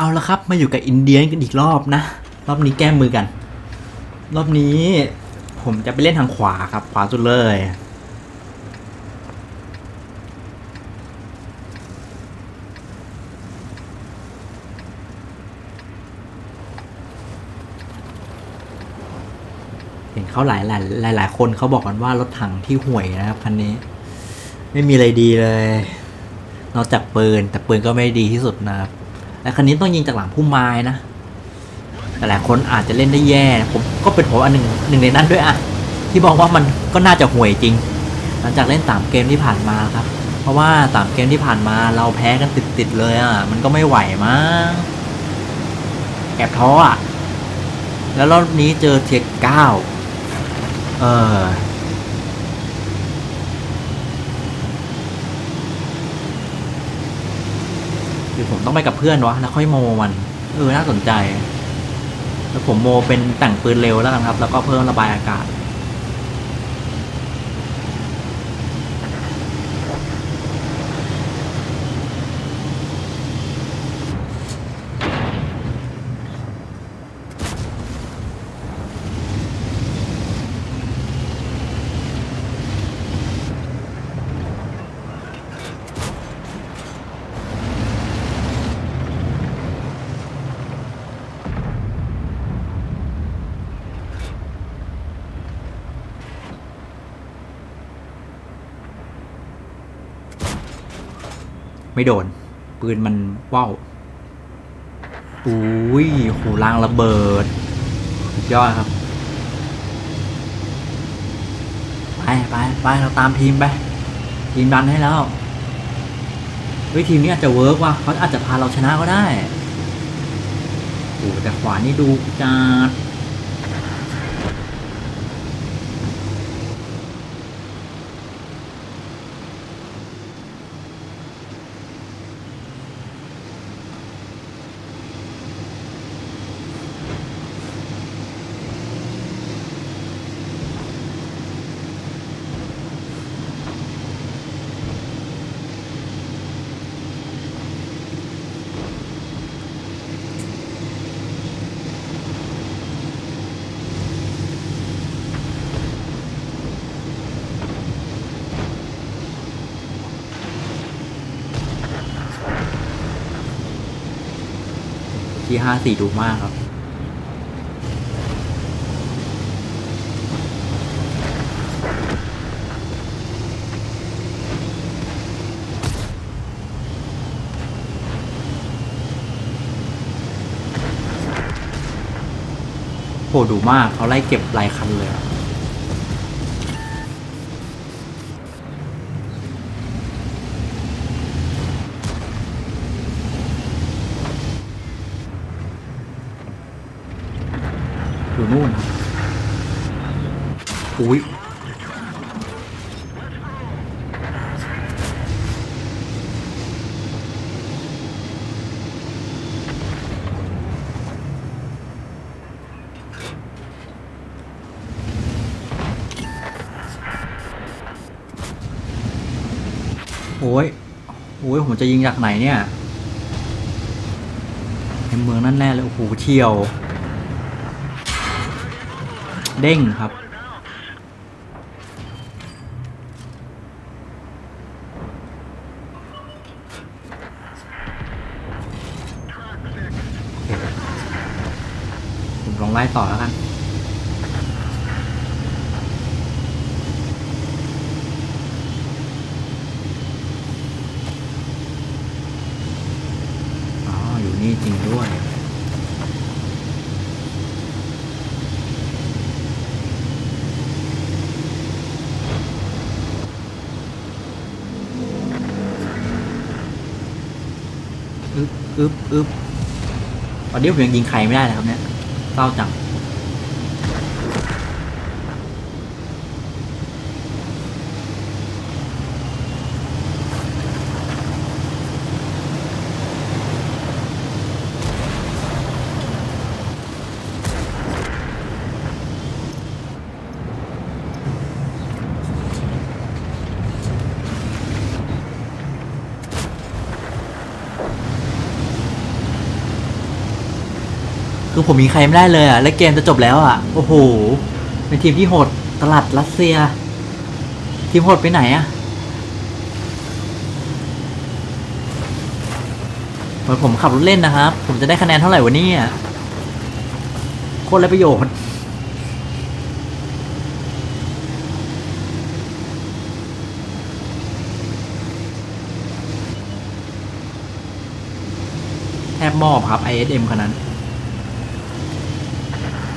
เอาละครับมาอยู่กับอินเดียนกันอีกรอบนะ รอบนี้แก้มือกัน รอบนี้ผมจะไปเล่นทางขวาครับ ขวาสุดเลย เห็นเขาหลายหลายหลายหลายคนเขาบอกกันว่ารถถังที่ห่วยนะครับคันนี้ ไม่มีอะไรดีเลย นอกจากปืนแต่ปืนก็ไม่ดีที่สุดนะครับ และคันนี้ต้องยิงจากหลังพุ่มไม้นะแต่หลายคนอาจจะเล่นได้แย่ ผมก็เป็นผมอันหนึ่งหนึ่งในนั้นด้วยอะที่บอกว่ามันก็น่าจะห่วยจริง หลังจากเล่นสามเกมที่ผ่านมาครับ เพราะว่าสามเกมที่ผ่านมาเราแพ้กันติดๆเลยอะมันก็ไม่ไหวมั้งแอบท้ออะแล้วรอบนี้เจอเทียเก้าเออ หรือ ผมต้องไปกับเพื่อนวะแล้วค่อยโมมันเออน่าสนใจ แล้วผมโมเป็นแต่งปืนเร็วแล้วกันครับ แล้วก็เพิ่มระบายอากาศ ไม่โดน ปืนมันว่าวอุ้ยโหรางระเบิดสุดยอดครับ ไปไปไปเราตามทีมไป ทีมดันให้แล้วเฮ้ยทีมนี้อาจจะเวิร์กว่ะเขาอาจจะพาเราชนะก็ได้โอ้แต่ขวานี่ดูจัด ที่ห้าสี่ดูมากครับ โหดูมากเขาไล่เก็บหลายคันเลย อยู่นู่นอุ้ยโอ้ย โอ้ย ผมจะยิงจากไหนเนี่ย ในเมืองนั่นแน่เลย โอ้โหเที่ยว เด้งครับ ผมลองไล่ต่อแล้วกันอ๋ออยู่นี่จริงด้วย อึ๊บอึ๊บตอนนี้ผมยังยิงใครไม่ได้เลยครับเนี่ยเศร้าจัง คือผมมีใครไม่ได้เลยอะ และเกมจะจบแล้วอะ โอ้โห เป็นทีมที่โหดตลาดรัสเซีย ทีมโหดไปไหนอะเหมือนผมขับรถเล่นนะครับ ผมจะได้คะแนนเท่าไหร่วะเนี่ยโคตรไรประโยชน์แทบมอบครับ ISM คันนั้น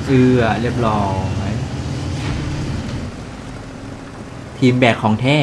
เอือเรียบร้อย ทีมแบกของแท้